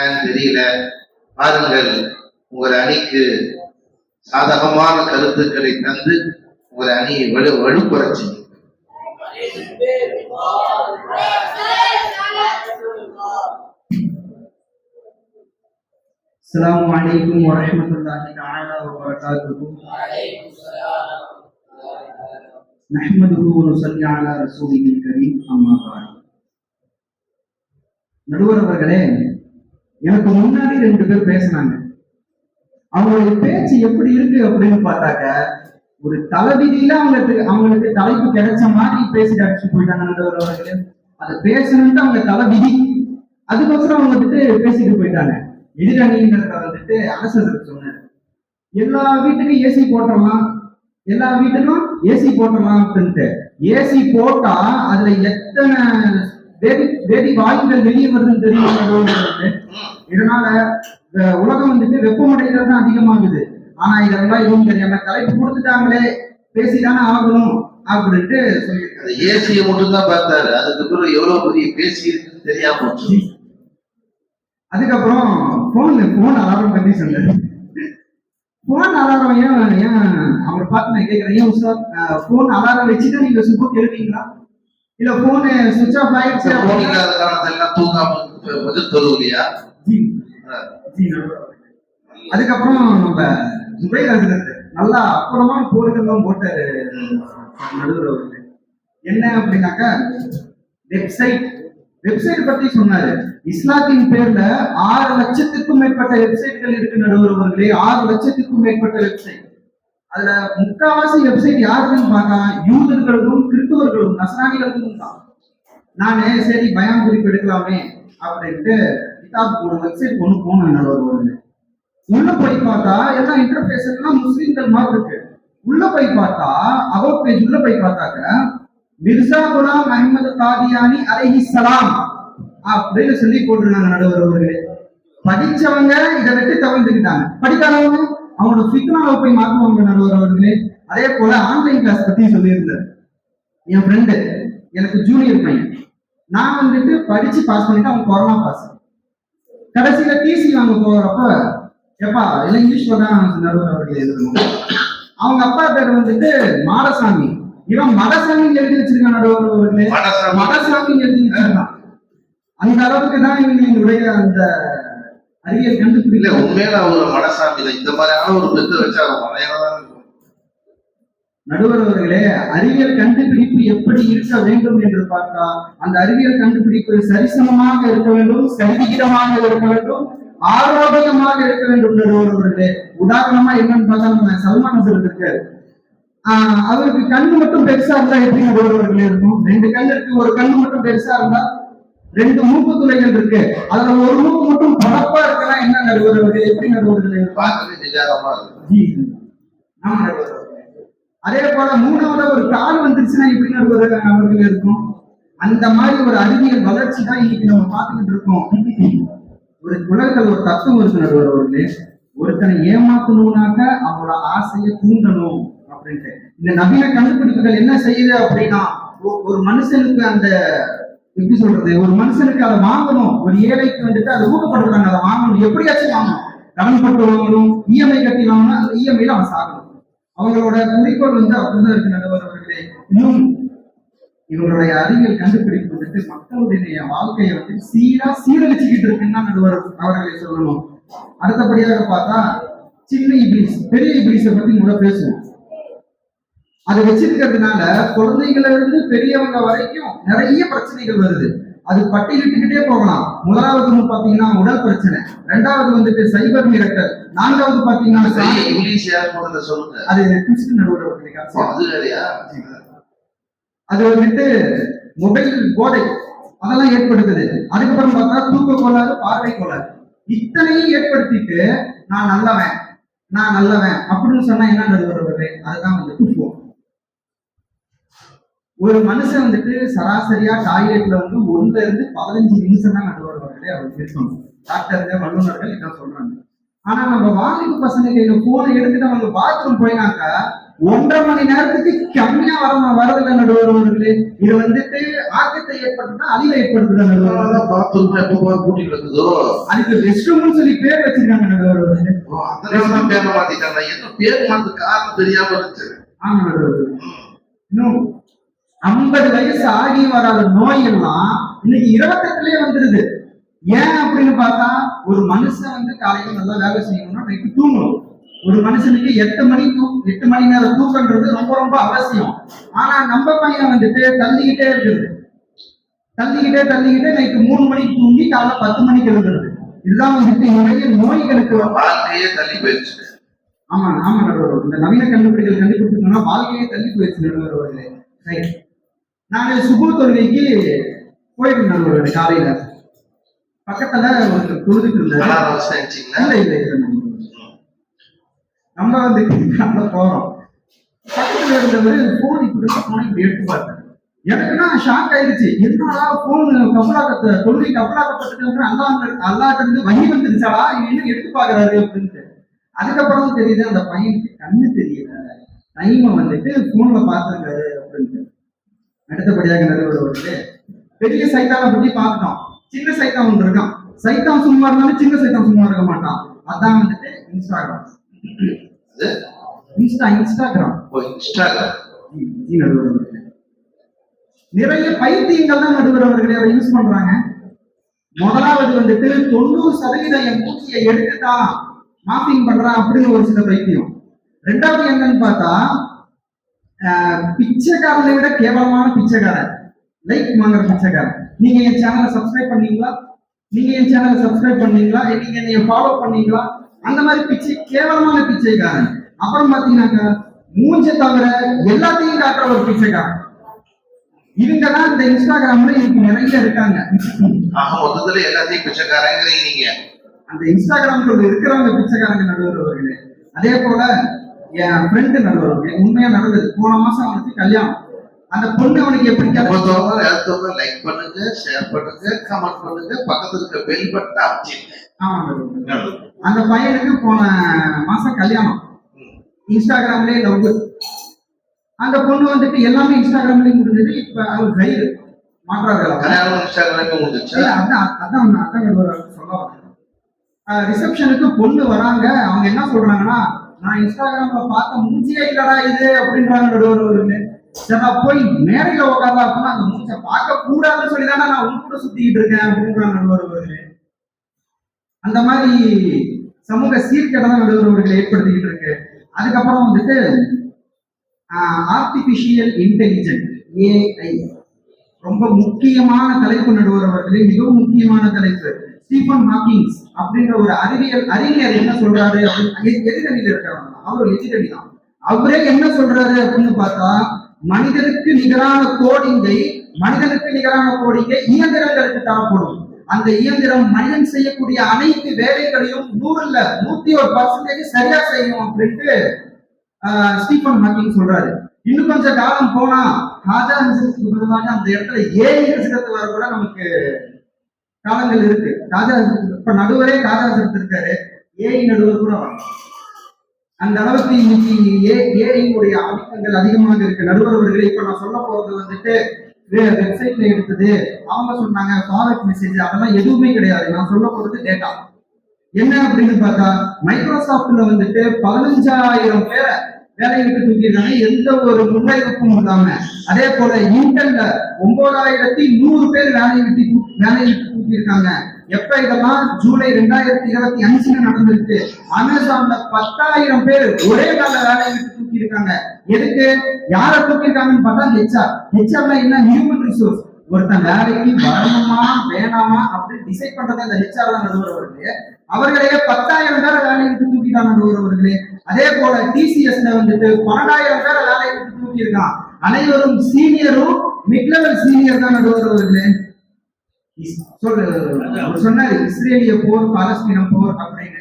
என்னன்னு தெரியல பாருங்கள் உங்கள் அணிக்கு சாதகமான கருத்துக்களை தந்து உங்கள் அணியை வலு வலுப்பெறச் செய்யும் السلام عليكم ورحمة الله تعالى وبركاته نحمده ونصلي على رسوله الكريم أما بعد நடுவர் அவர்களே எனக்கு முன்னாடி ரெண்டு பேர் பேசினாங்க. அவங்களுடைய பேச்சு எப்படி இருக்கு அப்படின்னு பார்த்தாக்க ஒரு தலைவிதியில அவங்களுக்கு அவங்களுக்கு தலைப்பு கிடைச்ச மாதிரி பேசிட்டு அடிச்சு போயிட்டாங்க அவர்களே. அதை பேசணும்ட்டு அவங்க தலைவிதி அதுக்கப்புறம் அவங்க வந்துட்டு பேசிட்டு போயிட்டாங்க. எதிரணிங்கிறத வந்துட்டு அரசர் சொன்னார். எல்லா வீட்டுக்கும் ஏசி போட்டுடலாம் எல்லா வீட்டுக்கும் ஏசி போட்டுடலாம் அப்படின்ட்டு ஏசி போட்டா அதுல எத்தனை வேதி வேதி வாயுகள் வெளியே வருதுன்னு தெரியும் இதனால உலகம் வந்துட்டு வெப்பமடைகிறது தான் அதிகமாகுது. ஆனா இதெல்லாம் எதுவும் தெரியாம தலைப்பு கொடுத்துட்டாங்களே. பேசிதானே ஆகணும் அப்படின்ட்டு சொல்லியிருக்காரு ஏசியை மட்டும் தான் பார்த்தாரு. அதுக்கு பிறகு எவ்வளவு பெரிய பேசி இருக்குன்னு தெரியாம போச்சு. அதுக்கப்புறம் போன் போன் அலாரம் பத்தி சொன்னாரு. போன் அலாரம் ஏன் ஏன் அவரை பார்த்து நான் கேட்கிறேன். ஏன் உஸ்தாத் போன் அலாரம் வச்சுட்டு நீங்க சும்மா எழுவீங்களா இல்ல போன் சுவிட்ச் ஆஃப் ஆயிடுச்சு. போன் இல்லாத காலத்தெல்லாம் தூங்காம பதில் நடுவர். அதுக்கப்புறம் நம்ம துபை ஹசரத் நல்லா அப்புறமான போர்கள்லாம் போட்டாரு. நடுவர் அவர்கள் என்ன அப்படின்னாக்கா வெப்சைட் வெப்சைட் பத்தி சொன்னாரு. இஸ்லாத்தின் பேர்ல ஆறு லட்சத்துக்கும் மேற்பட்ட வெப்சைட்கள் இருக்கு நடுவர் அவர்களே. ஆறு லட்சத்துக்கும் மேற்பட்ட வெப்சைட் அதுல முக்காவாசி வெப்சைட் யாருக்குன்னு பார்த்தா யூதர்களுக்கும் கிறிஸ்துவர்களும் நசராணிகளுக்கும் தான். நானே சரி பயம் குறிப்பு எடுக்கலாமே அப்படின்ட்டு கிதாப் ஒரு வெப்சைட் ஒன்று போனேன் ஒரு அவர்களே உள்ள போய் பார்த்தா எல்லாம் இன்டர்ஃபேஸ் எல்லாம் முஸ்லீம்கள் மாதிரி இருக்கு. உள்ள போய் பார்த்தா அவர் பேஜ் உள்ள போய் பார்த்தாக்க மிர்சா குலாம் அஹமது காதியானி அலஹி சலாம் அப்படின்னு சொல்லி போட்டிருந்தாங்க நடுவர் அவர்களே. படிச்சவங்க இதை விட்டு தவிர்த்துக்கிட்டாங்க படிக்காதவங்க? அவங்களோட ஃபிக்னாவை போய் மாற்றுவாங்க நடுவர் அவர்களே. அதே போல ஆன்லைன் கிளாஸ் பத்தி சொல்லியிருந்தார். என் ஃப்ரெண்டு எனக்கு ஜூனியர் பையன். நான் வந்துட்டு படிச்சு பாஸ் பண்ணிட்டு அவன் கொரோனா பாஸ் கடைசியில டிசி வாங்க போறப்ப எப்பா எல்லாம் இங்கிலீஷ்ல தான் நடுவர் அவர்கள் எழுதணும். அவங்க அப்பா பேர் வந்துட்டு மாடசாமி. இவன் மடசாமி எழுதி வச்சிருக்கான் நடுவர் அவர்களே. மடசாமி எழுதி வச்சிருக்கான். அந்த அளவுக்கு தான் இவங்களுடைய அந்த அறிவியல் கண்டுபிடிக்கல. உண்மையில ஒரு மனசாமி இந்த மாதிரியான ஒரு பெத்து வச்சா அவங்க மலையாளம் இருக்கும். நடுவர் அவர்களே அறிவியல் கண்டுபிடிப்பு எப்படி இருக்க வேண்டும் என்று பார்த்தா அந்த அறிவியல் கண்டுபிடிப்பு சரிசமமாக இருக்க வேண்டும் சரிவிகிதமாக இருக்க வேண்டும் ஆரோக்கியமாக இருக்க வேண்டும் நடுவர் அவர்களே உதாரணமா என்னன்னு பார்த்தா நம்ம சல்மான் ஹசரத் இருக்காரு ஆஹ் அவருக்கு கண்ணு மட்டும் பெருசா இருந்தா எப்படி நடுவர் அவர்களே இருக்கும்? ரெண்டு கண் இருக்கு ஒரு கண்ணு மட்டும் பெருசா இருந்தா ரெண்டு மூக்கு துளைகள் இருக்கு. அதுல ஒரு மூக்கு மட்டும் படப்பா இருக்குன்னா என்ன அவர்களே எப்படி இருக்கும் பார்க்கவே நிஜாரமா இருக்கும் ஜி. ஆமா அவர்களே. அதே போல மூணாவது ஒரு கால் வந்துருச்சுன்னா எப்படி நடுவர் அவர்கள் இருக்கும்? அந்த மாதிரி ஒரு அறிவியல் வளர்ச்சி தான் இன்னைக்கு நம்ம பார்த்துக்கிட்டு இருக்கோம். ஒரு குழந்தைகள் ஒரு தத்துவம் இருக்கு நடுவர் அவர்களே ஒருத்தனை ஏமாத்தணும்னாக்க அவனோட ஆசையை தூண்டணும் அப்படின்ட்டு. இந்த நவீன கண்டுபிடிப்புகள் என்ன செய்யுது அப்படின்னா ஒரு மனுஷனுக்கு அந்த எப்படி சொல்றது? ஒரு மனுஷனுக்கு அதை வாங்கணும். ஒரு ஏழைக்கு வந்துட்டு அதை ஊக்கப்படுறாங்க அதை வாங்கணும். எப்படியாச்சும் வாங்கணும்? கடன் போட்டு வாங்கணும் இஎம்ஐ கட்டி வாங்கணும் அந்த இஎம்ஐல அவன் சாகணும். அவங்களோட குறிக்கோள் வந்து அப்படிதான் இருக்கு நடுவர் அவர்களே. இன்னும் இவங்களுடைய அறிவியல் கண்டுபிடிப்பு வந்துட்டு மக்களுடைய வாழ்க்கையை வந்து சீரா சீரழிச்சுக்கிட்டு இருக்குன்னா நடுவர் அவர்களை சொல்லணும். அடுத்தபடியாக பார்த்தா சின்ன இபிலிஸ் பெரிய இபிலிஸை பத்தி முத பேசுவோம். அதை வச்சிருக்கிறதுனால குழந்தைகள இருந்து பெரியவங்க வரைக்கும் நிறைய பிரச்சனைகள் வருது. அது பட்டியலிட்டுக்கிட்டே போகலாம். முதலாவது வந்து பாத்தீங்கன்னா உடல் பிரச்சனை. ரெண்டாவது வந்துட்டு சைபர் மிரட்டல். நான்காவது பாத்தீங்கன்னா இங்கிலீஷ் சொல்லுங்க. அது அப்போ அது வந்துட்டு மொபைல் போதை அதெல்லாம் ஏற்படுத்துது. அதுக்கப்புறம் பார்த்தா தூக்க கோளாறு பார்வை கோளாறு. இத்தனையும் ஏற்படுத்திட்டு நான் நல்லவன் நான் நல்லவன் அப்படின்னு சொன்னா என்ன நடுவர்களே அதுதான் phone. ஒரு மனுஷன் வந்துட்டு சராசரியா டாய்லெட்ல வந்து ஒண்ணுல இருந்து பதினஞ்சு நிமிஷம் தான் நடுவர்களே அவர் இருக்கணும் டாக்டர்கள் வல்லுநர்கள் இதான் சொல்றாங்க. ஆனா நம்ம வாலிப பசங்க கையில போனை எடுத்துட்டு அவங்க பாத்ரூம் போயினாக்கா ஒன்றரை மணி நேரத்துக்கு கம்மியா வர வரதில்லை நடுவர் அவர்களே. இது வந்துட்டு ஆக்கத்தை ஏற்படுத்தா அழிவை ஏற்படுத்துதா நடுவர் அவர்களே. பாத்ரூம் எப்ப போய் கூட்டிட்டு இருக்குதோ அதுக்கு ரெஸ்ட் ரூம்னு சொல்லி பேர் வச்சிருக்காங்க நடுவர் அவர்களே. அதனாலதான் பேரை மாத்திட்டாங்க. என்ன பேர் மாத்த காரணம் தெரியாம இருந்துச்சு. ஆமா நடுவர் அவர்களே. இன்னும் ஐம்பது வயசு ஆகி வராத நோய் எல்லாம் இன்னைக்கு இருபத்தெட்டுலயே வந்துருது. ஏன் அப்படின்னு பார்த்தா ஒரு மனுஷன் வந்து காலையில நல்லா வேலை செய்யணும்னா நைட்டு தூங்கணும். ஒரு மனுஷனுக்கு எட்டு மணி தூ எட்டு மணி நேரம் தூக்கன்றது ரொம்ப ரொம்ப அவசியம். ஆனா நம்ம பையன் வந்துட்டு தள்ளிக்கிட்டே இருக்குது. தள்ளிக்கிட்டே தள்ளிக்கிட்டே நைட்டு மூணு மணிக்கு தூங்கி காலைல பத்து மணிக்கு எழுதுறது இதுதான் வந்துட்டு நிறைய நோய்களுக்கு வாழ்க்கையே தள்ளி போயிடுச்சு. ஆமா ஆமா நடுவர் இந்த நவீன கண்டுபிடிகள் கண்டுபிடிச்சோம்னா வாழ்க்கையே தள்ளி போயிடுச்சு நடுவர் ரைட் நான் சுபு தொழுகைக்கு போயிருந்தேன் நடுவர் காலையில. பக்கத்துல ஒரு தொழுதுட்டு இருந்தேன் இல்ல இல்ல. நம்ம வந்து அங்க போறோம். பக்கத்துல இருந்தவர் போன் இப்படி போன் இப்படி எடுத்து பார்த்தேன் எனக்குன்னா ஷாக் ஆயிடுச்சு. என்னடா போன் கபலாக்கத்தை தொழுகை கபலாக்கப்பட்டு அல்லா அல்லாட்ட இருந்து வங்கி வந்துருச்சாடா? இவன் என்ன எடுத்து பாக்குறாரு அப்படின்ட்டு. அதுக்கப்புறம் தெரியுது அந்த பையனுக்கு கண்ணு தெரியல. டைமை வந்துட்டு போன்ல அப்படின்ட்டு அடுத்தபடியாக நடுவர் பெரிய சைத்தானை பத்தி பார்க்கணும். சின்ன சைத்தான் ஒன்று இருக்கான். சைத்தான் சும்மா இருந்தாலும் சின்ன சைத்தான் சும்மா இருக்க மாட்டான். அதான் வந்துட்டு இன்ஸ்டாகிராம். Insta Instagram. ஓ இன்ஸ்டாகிராம். நிறைய பைத்தியங்கள் தான் நடுவர் அவர்களே அதை யூஸ் பண்றாங்க. முதலாவது வந்துட்டு தொண்ணூறு சதவீதம் என் மூச்சியை எடுத்துட்டான் மாப்பிங் பண்றான் அப்படின்னு ஒரு சில பைத்தியம். ரெண்டாவது என்னன்னு பார்த்தா பிச்சைக்காரனை விட கேவலமான பிச்சைக்காரன் லைக் வாங்குற பிச்சைக்காரன் நீங்க என் சேனலை சப்ஸ்கிரைப் பண்ணீங்களா? நீங்க என் சேனலை சப்ஸ்கிரைப் பண்ணீங்களா? நீங்க என்னைய ஃபாலோ பண்ணீங்களா? அந்த மாதிரி பிச்சை கேவலமான பிச்சைக்காரன் அப்புறம் பாத்தீங்கன்னாக்கா மூஞ்ச தவிர எல்லாத்தையும் காட்டுற ஒரு பிச்சைக்காரன் இவங்க தான் இந்த இன்ஸ்டாகிராம்ல இன்னைக்கு நிறைய இருக்காங்க. ஆக மொத்தத்துல எல்லாத்தையும் பிச்சைக்காரங்கிறீங்க அந்த இன்ஸ்டாகிராம்ல இருக்கிறவங்க பிச்சைக்காரங்க நடுவர் அவர்களே. அதே போல என் ஃப்ரெண்டு அவர்களே உண்மையா நடந்தது போன மாசம் அவனுக்கு கல்யாணம். அந்த பொண்ணு அவனுக்கு எப்படி லைக் பண்ணுங்க ஷேர் பண்ணுங்க கமெண்ட் பண்ணுங்க. பக்கத்துல இருக்க பெல் பட்டன் அவர்களே. அந்த பையனுக்கு போன மாசம் கல்யாணம். இன்ஸ்டாகிராம்லயே லவ் அந்த பொண்ணு வந்துட்டு எல்லாமே இன்ஸ்டாகிராம்லயே முடிஞ்சது. இப்ப அவர் சொல்ல வரேன் ரிசப்ஷனுக்கு பொண்ணு வராங்க. அவங்க என்ன சொல்றாங்கன்னா நான் இன்ஸ்டாகிராம்ல பார்த்த மூஞ்சியே இல்லடா இது அப்படின்றாங்க நடுவர் ஒரு சரி நான் போய் மேடையில உட்கார்ந்தா அப்படின்னா அந்த மூஞ்சை பார்க்க கூடாதுன்னு சொல்லி தானே நான் உங்க கூட சுத்திக்கிட்டு இருக்கேன் அப்படின்றாங்க நடுவர் அவர்களே அந்த மாதிரி சமூக சீர்கேடம் தான் ஏற்படுத்திக்கிட்டு இருக்கு. அதுக்கப்புறம் வந்துட்டு ஆர்டிபிஷியல் இன்டெலிஜென்ட் ஏஐ ரொம்ப முக்கியமான தலைப்பு நடுவர் அவர்களே மிகவும் முக்கியமான தலைப்பு. ஸ்டீஃபன் ஹாக்கிங்ஸ் அப்படின்ற ஒரு அறிவியல் அறிஞர் என்ன சொல்றாரு அப்படின்னு எதிரணியில இருக்கிறவங்க அவர் எதிரணி தான். அவரே என்ன சொல்றாரு அப்படின்னு பார்த்தா மனிதனுக்கு நிகரான கோடிங்கை மனிதனுக்கு நிகரான கோடிங்கை இயந்திரங்களுக்கு தரப்படும் அந்த இயந்திரம் மனிதன் செய்யக்கூடிய அனைத்து வேலைகளையும் நூறுல நூத்தி ஒரு பர்சன்டேஜ் சரியா செய்யும் அப்படின்ட்டு ஸ்டீஃபன் ஹாக்கிங் சொல்றாரு. இன்னும் கொஞ்சம் காலம் போனா ராஜா ஹசரத்துக்கு பதிலாக அந்த இடத்துல ஏழு ஹசரத்து வர கூட நமக்கு காலங்கள் இருக்கு. ராஜா இப்ப நடுவரே ராஜா ஹசரத் இருக்காரு ஏஐ நடுவர் கூட வரலாம் அந்த அளவுக்கு இன்னைக்கு ஏ ஏஐனுடைய ஆதிக்கங்கள் அதிகமாக இருக்கு. நடுவர் அவர்களே இப்ப நான் சொல்ல போறது வந்துட்டு வெப்சைட்ல எடுத்தது. அவங்க சொன்னாங்க ஃபார்வர்ட் மெசேஜ் அதெல்லாம் எதுவுமே கிடையாது. நான் சொல்ல போறது டேட்டா என்ன அப்படின்னு பார்த்தா மைக்ரோசாஃப்ட்ல வந்துட்டு பதினஞ்சாயிரம் பேரை வேலையை விட்டு தூக்கியிருக்காங்க. எந்த ஒரு முன்னெடுப்பும் இல்லாம. அதே போல இன்டர்ல ஒன்பதாயிரத்தி நூறு பேர் வேலையை விட்டு வேலையை விட்டு தூக்கியிருக்காங்க. எப்ப இதெல்லாம்? ஜூலை ரெண்டாயிரத்தி இருபத்தி அஞ்சுல நடந்திருக்கு. அமேசான்ல பத்தாயிரம் பேர் ஒரே கால வேலையை விட்டு தூக்கியிருக்காங்க. எதுக்கு? யாரை தூக்கியிருக்காங்கன்னு பார்த்தா ஹெச்ஆர் ஹெச்ஆர்ல என்ன? ஹியூமன் ரிசோர்ஸ் ஒருத்தன் வேலைக்கு வரணுமா வேணாமா அப்படின்னு டிசைட் பண்றது அந்த ஹெச்ஆர் தான் நடுவர் வருது அவர்களையே பத்தாயிரம் பேரை வேலையை விட்டு தூக்கிட்டாங்க நடுவர் அவர்களே அதே போல டிசிஎஸ்ல வந்துட்டு பன்னெண்டாயிரம் பேரை வேலையை விட்டு தூக்கியிருக்கான். அனைவரும் சீனியரும் மிட் லெவல் சீனியர் தான் நடுவர் அவர்களே அவர் சொன்னாரு இஸ்ரேலிய போர் பாலஸ்தீன போர் அப்படின்னு.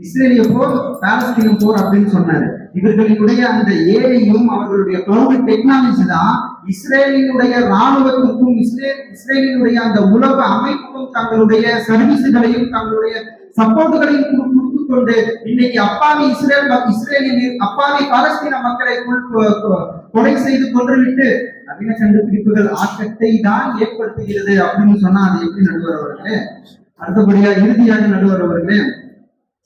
இஸ்ரேலிய போர் பாலஸ்தீன போர் அப்படின்னு சொன்னாரு. இவர்களுடைய அந்த ஏஐயும் அவர்களுடைய கிளவுட் டெக்னாலஜி தான் இஸ்ரேலினுடைய ராணுவத்திற்கும் இஸ்ரேல் இஸ்ரேலினுடைய அந்த உலக அமைப்புக்கும் தங்களுடைய சர்வீஸுகளையும் தங்களுடைய சப்போர்ட்டுகளையும் கொடுத்து கொண்டு இன்னைக்கு அப்பாவி இஸ்ரேல் இஸ்ரேலில் அப்பாவி பாலஸ்தீன மக்களை கொலை செய்து கொன்றுவிட்டு நவீன கண்டுபிடிப்புகள் ஆக்கத்தை தான் ஏற்படுத்துகிறது அப்படின்னு சொன்னா அது எப்படி நடுவர் அவர்களே? அடுத்தபடியா இறுதியாக நடுவர் அவர்களே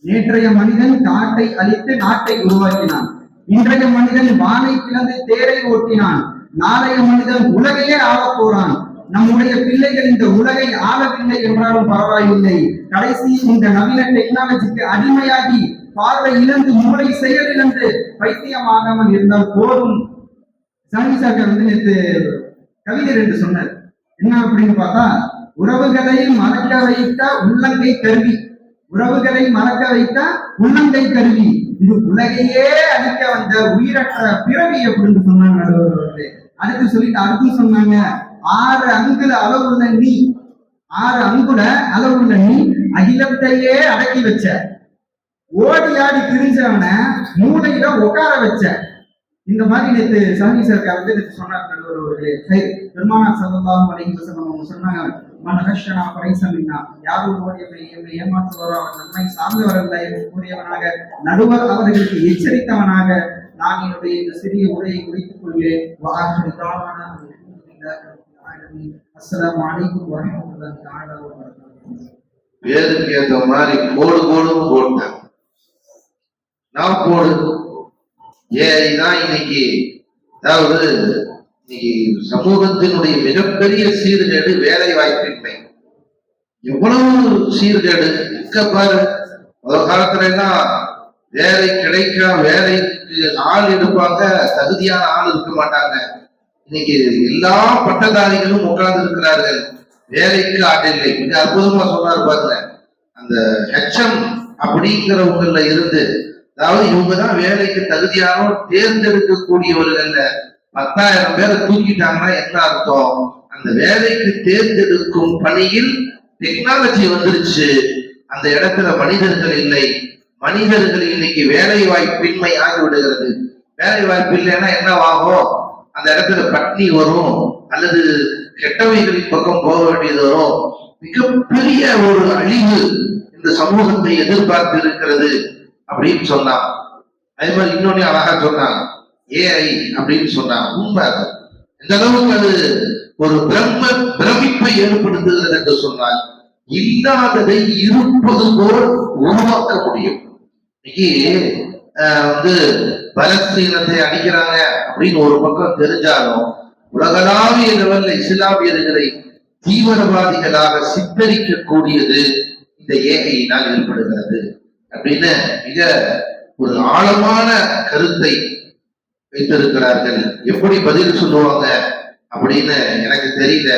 நேற்றைய மனிதன் காட்டை அழித்து நாட்டை உருவாக்கினான். இன்றைய மனிதன் வானை பிளந்து தேரை ஓட்டினான். நாளைய மனிதன் உலகையே ஆளப் போறான். நம்முடைய பிள்ளைகள் இந்த உலகை ஆளவில்லை என்றாலும் பரவாயில்லை. கடைசி இந்த நவீன டெக்னாலஜிக்கு அடிமையாகி பார்வை இழந்து மூளை செயல் இழந்து பைத்தியமாகாமல் இருந்தால் போதும். சாமி சாக்கர் வந்து நேற்று கவிதை என்று சொன்னார். என்ன அப்படின்னு பார்த்தா உறவுகளை மறக்க வைத்த உள்ளங்கை கருவி. உறவுகளை மறக்க வைத்த உள்ளங்கை கருவி. இது உலகையே அழிக்க வந்த உயிரற்ற பிறவி அப்படின்னு சொன்னாங்க அடுத்து சொல்லிட்டு அடுத்து சொன்னாங்க ஆறு அங்குல அளவுள்ள நீ ஆறு அங்குல அளவுள்ள நீ அகிலத்தையே அடக்கி வச்ச. ஓடி ஆடி திரிஞ்சவன மூளையில உட்கார வச்ச. இந்த மாதிரி நேற்று சாமி சார் வந்து நேற்று சொன்னார் நடுவர் அவர்களே. சரி பெருமானார் சல்லல்லாஹு அப்படின்னு வஸல்லம் சொன்னாங்க மன் ஹஷனா பரைசமின்னா யார் ஒருவர் என்னை எம்மை ஏமாற்றுவாரோ அவர் நம்மை சார்ந்தவரல்ல என்று கூறியவனாக நடுவர் அவர்களுக்கு எச்சரித்தவனாக நான் என்னுடைய இந்த சிறிய உரையை முடித்துக் கொள்கிறேன். வஆஹிரு தஅவானா அல்ஹம்துலில்லாஹி தஆலா ஏத்த மாதிரி கோடு கோடும் போட்டேன். நான் போடு ஏஐ இன்னைக்கு அதாவது இன்னைக்கு சமூகத்தினுடைய மிகப்பெரிய சீர்கேடு வேலை வாய்ப்பின்மை எவ்வளவு சீர்கேடு? இங்க பாரு. ஒரு காலத்துல எல்லாம் வேலை கிடைக்க வேலைக்கு ஆள் எடுப்பாங்க தகுதியான ஆள் இருக்க மாட்டாங்க. இன்னைக்கு எல்லா பட்டதாரிகளும் உட்கார்ந்து இருக்கிறார்கள். வேலைக்கு ஆட்டில்லை இல்லை. மிக அற்புதமா சொன்னார் பாருங்க. அந்த ஹெச்எம் அப்படிங்கிறவங்கல இருந்து அதாவது இவங்க தான் வேலைக்கு தகுதியானோர் தேர்ந்தெடுக்கக்கூடியவர்கள்ல பத்தாயிரம் பேரை தூக்கிட்டாங்கன்னா என்ன அர்த்தம்? அந்த வேலைக்கு தேர்ந்தெடுக்கும் பணியில் டெக்னாலஜி வந்துருச்சு. அந்த இடத்துல மனிதர்கள் இல்லை. மனிதர்கள் இன்னைக்கு வேலை வாய்ப்பின்மை ஆகி விடுகிறது வேலை வாய்ப்பு இல்லைன்னா என்னவாகும்? அந்த இடத்துல பட்னி வரும் அல்லது கெட்டவைகளின் பக்கம் போக வேண்டியது வரும். மிகப்பெரிய ஒரு அழிவு இந்த சமூகத்தை எதிர்பார்த்து இருக்கிறது அப்படின்னு சொன்னான். அதே மாதிரி இன்னொன்னு அழகா சொன்னான். ஏஐ அப்படின்னு சொன்னான். உண்மை அது. எந்த அளவுக்கு அது ஒரு பிரம்ம பிரமிப்பை ஏற்படுத்துகிறது என்று சொன்னால் இல்லாததை இருப்பது போல் உருவாக்க முடியும். இன்னைக்கு வந்து பலஸ்தீனத்தை அடிக்கிறாங்க அப்படின்னு ஒரு பக்கம் தெரிஞ்சாலும் உலகளாவிய லெவல்ல இஸ்லாமியர்களை தீவிரவாதிகளாக சித்தரிக்கக்கூடியது இந்த ஏகையினால் ஏற்படுகிறது அப்படின்னு மிக ஒரு ஆழமான கருத்தை வைத்திருக்கிறார்கள். எப்படி பதில் சொல்லுவாங்க அப்படின்னு எனக்கு தெரியல.